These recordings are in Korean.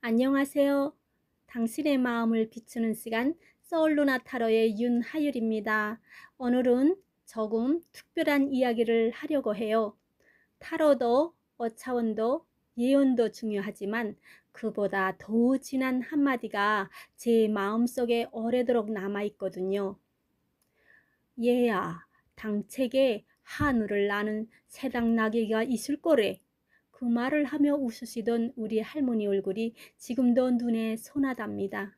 안녕하세요. 당신의 마음을 비추는 시간 서울루나 타로의 윤하율입니다. 오늘은 조금 특별한 이야기를 하려고 해요. 타로도 어차원도 예언도 중요하지만 그보다 더 진한 한마디가 제 마음속에 오래도록 남아있거든요. 얘야, 당책에 하늘을 나는 새당나귀가 있을 거래. 그 말을 하며 웃으시던 우리 할머니 얼굴이 지금도 눈에 선하답니다.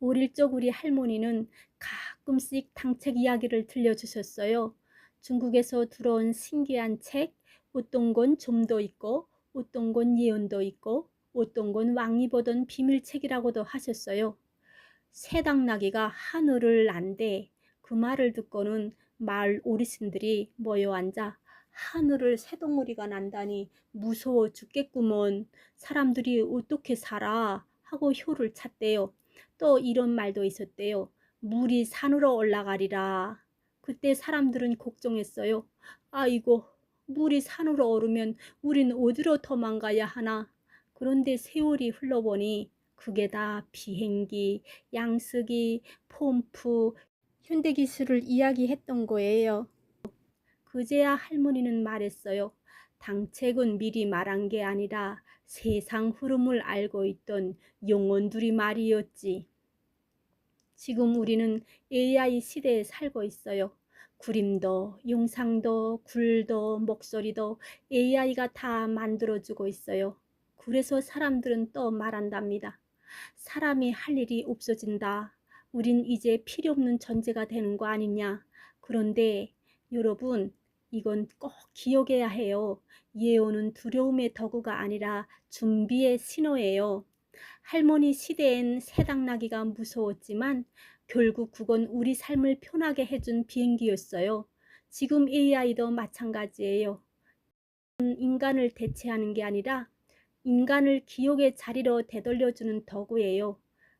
어릴 적 우리 할머니는 가끔씩 당책 이야기를 들려주셨어요. 중국에서 들어온 신기한 책, 어떤 건 좀도 있고, 어떤 건 예언도 있고, 어떤 건 왕이 보던 비밀책이라고도 하셨어요. 새당나귀가 하늘을 난대 그 말을 듣고는 마을 어르신들이 모여 앉아 하늘을 새덩어리가 난다니 무서워 죽겠구먼. 사람들이 어떻게 살아? 하고 혀를 찼대요. 또 이런 말도 있었대요. 물이 산으로 올라가리라. 그때 사람들은 걱정했어요. 아이고, 물이 산으로 오르면 우린 어디로 도망가야 하나? 그런데 세월이 흘러보니 그게 다 비행기, 양쓰기, 폼프, 현대기술을 이야기했던 거예요. 그제야 할머니는 말했어요. 당책은 미리 말한 게 아니라 세상 흐름을 알고 있던 영혼들이 말이었지. 지금 우리는 AI 시대에 살고 있어요. 그림도, 영상도, 굴도, 목소리도 AI가 다 만들어주고 있어요. 그래서 사람들은 또 말한답니다. 사람이 할 일이 없어진다. 우린 이제 필요 없는 존재가 되는 거 아니냐. 그런데 여러분, 이건 꼭 기억해야 해요. 예언은 두려움의 도구가 아니라 준비의 신호예요. 할머니 시대엔 새당나기가 무서웠지만 결국 그건 우리 삶을 편하게 해준 비행기였어요. 지금 AI도 마찬가지예요. 인간을 대체하는 게 아니라 인간을 기억의 자리로 되돌려주는 도구예요.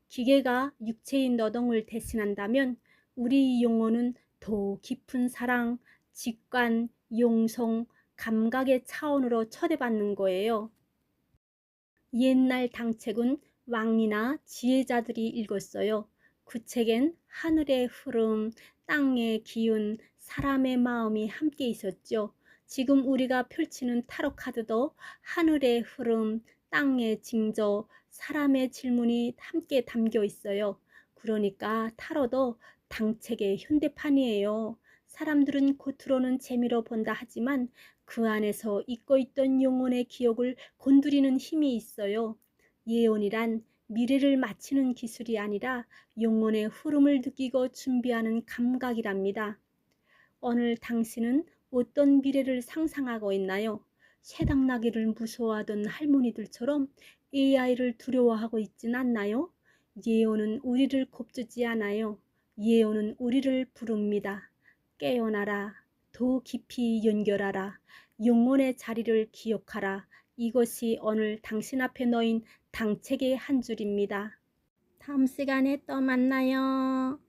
기계가 육체인 노동을 대신한다면 우리 영혼은 더 깊은 사랑, 직관, 용성, 감각의 차원으로 초대받는 거예요. 옛날 당책은 왕이나 지혜자들이 읽었어요. 그 책엔 하늘의 흐름, 땅의 기운, 사람의 마음이 함께 있었죠. 지금 우리가 펼치는 타로 카드도 하늘의 흐름, 땅의 징조, 사람의 질문이 함께 담겨 있어요. 그러니까 타로도 당책의 현대판이에요. 사람들은 겉으로는 재미로 본다 하지만 그 안에서 잊고 있던 영혼의 기억을 건드리는 힘이 있어요. 예언이란 미래를 맞히는 기술이 아니라 영혼의 흐름을 느끼고 준비하는 감각이랍니다. 오늘 당신은 어떤 미래를 상상하고 있나요? 새당나기를 무서워하던 할머니들처럼 AI를 두려워하고 있진 않나요? 예언은 우리를 겁주지 않아요. 예언은 우리를 부릅니다. 깨어나라. 더 깊이 연결하라. 영혼의 자리를 기억하라. 이것이 오늘 당신 앞에 놓인 당책의 한 줄입니다. 다음 시간에 또 만나요.